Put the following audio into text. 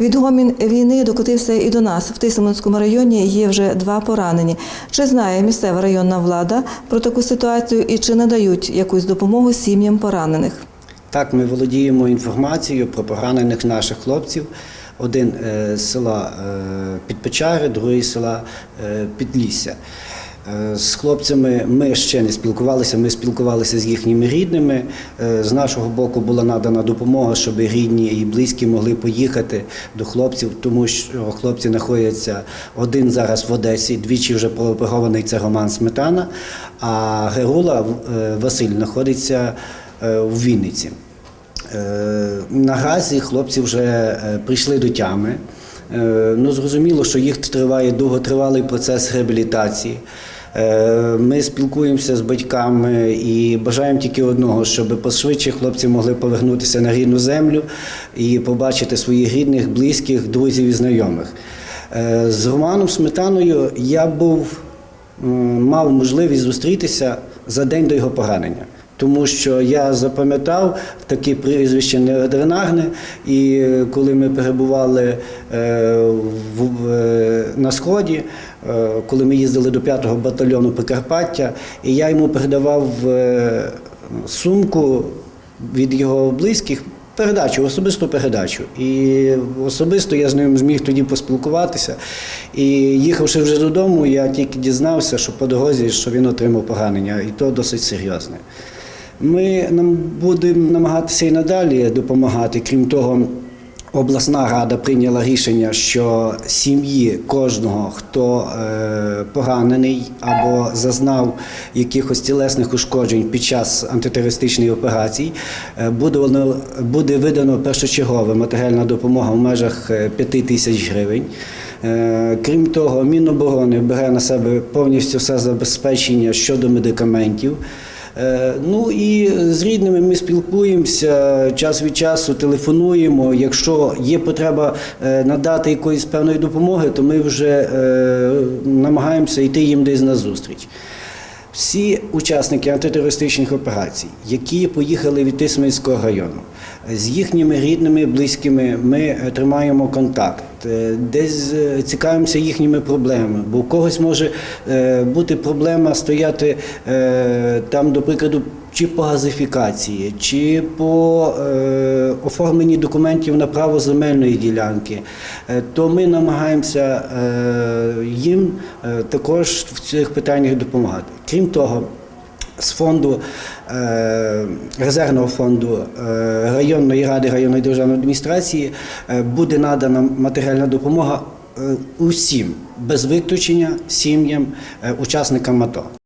Відгомін війни докотився і до нас. В Тисменському районі є вже два поранені. Чи знає місцева районна влада про таку ситуацію і чи надають якусь допомогу сім'ям поранених? Так, ми володіємо інформацією про поранених наших хлопців. Один е, з села е, Підпечари, другий з села е, Підлісся. Е, З хлопцями ми ще не спілкувалися, ми спілкувалися з їхніми рідними. Е, З нашого боку була надана допомога, щоб рідні і близькі могли поїхати до хлопців, тому що хлопці знаходяться один зараз в Одесі, двічі вже прооперований це Роман Сметана, а Герула е, Василь знаходиться у Вінниці. Наразі хлопці вже прийшли до тями. Ну, зрозуміло, що їх триває довготривалий процес реабілітації. Е, Ми спілкуємося з батьками і бажаємо тільки одного, щоб пошвидше хлопці могли повернутися на рідну землю і побачити своїх рідних, близьких, друзів і знайомих. Е, З Романом Сметаною я був мав можливість зустрітися за день до його поранення. Тому що я запам'ятав таке прізвище неординарне, і е, коли ми перебували е, е, на сході, коли ми їздили до 5-го батальйону Прикарпаття, і я йому передавав сумку від його близьких. Передачу, особисту передачу. І особисто я з ним зміг тоді поспілкуватися. І їхавши вже додому, я тільки дізнався, що по дорозі що він отримав поранення, і то досить серйозне. Ми нам будемо намагатися і надалі допомагати. Крім того, обласна рада прийняла рішення, що сім'ї кожного, хто е, поранений або зазнав якихось тілесних ушкоджень під час антитерористичної операції, е, буде, воно- буде видано першочергова матеріальна допомога в межах 5 тисяч гривень. Е, Крім того, Міноборони бере на себе повністю все забезпечення щодо медикаментів. Е, Ну і з рідними ми спілкуємося час від часу, телефонуємо. Якщо є потреба е, надати якоїсь певної допомоги, то ми вже е, намагаємося йти їм десь на зустріч. Всі учасники антитерористичних операцій, які поїхали від Тисменського району, з їхніми рідними, близькими ми е, тримаємо контакт, е, десь е, цікавимося їхніми проблемами, бо у когось може бути проблема стояти там, до прикладу, чи по газифікації, чи по е, оформленні документів на право земельної ділянки, Е, то ми намагаємося е, їм е, також в цих питаннях допомагати. Крім того, з фонду е, резервного фонду е, районної ради районної державної адміністрації е, буде надана матеріальна допомога усім без виключення сім'ям, учасникам АТО.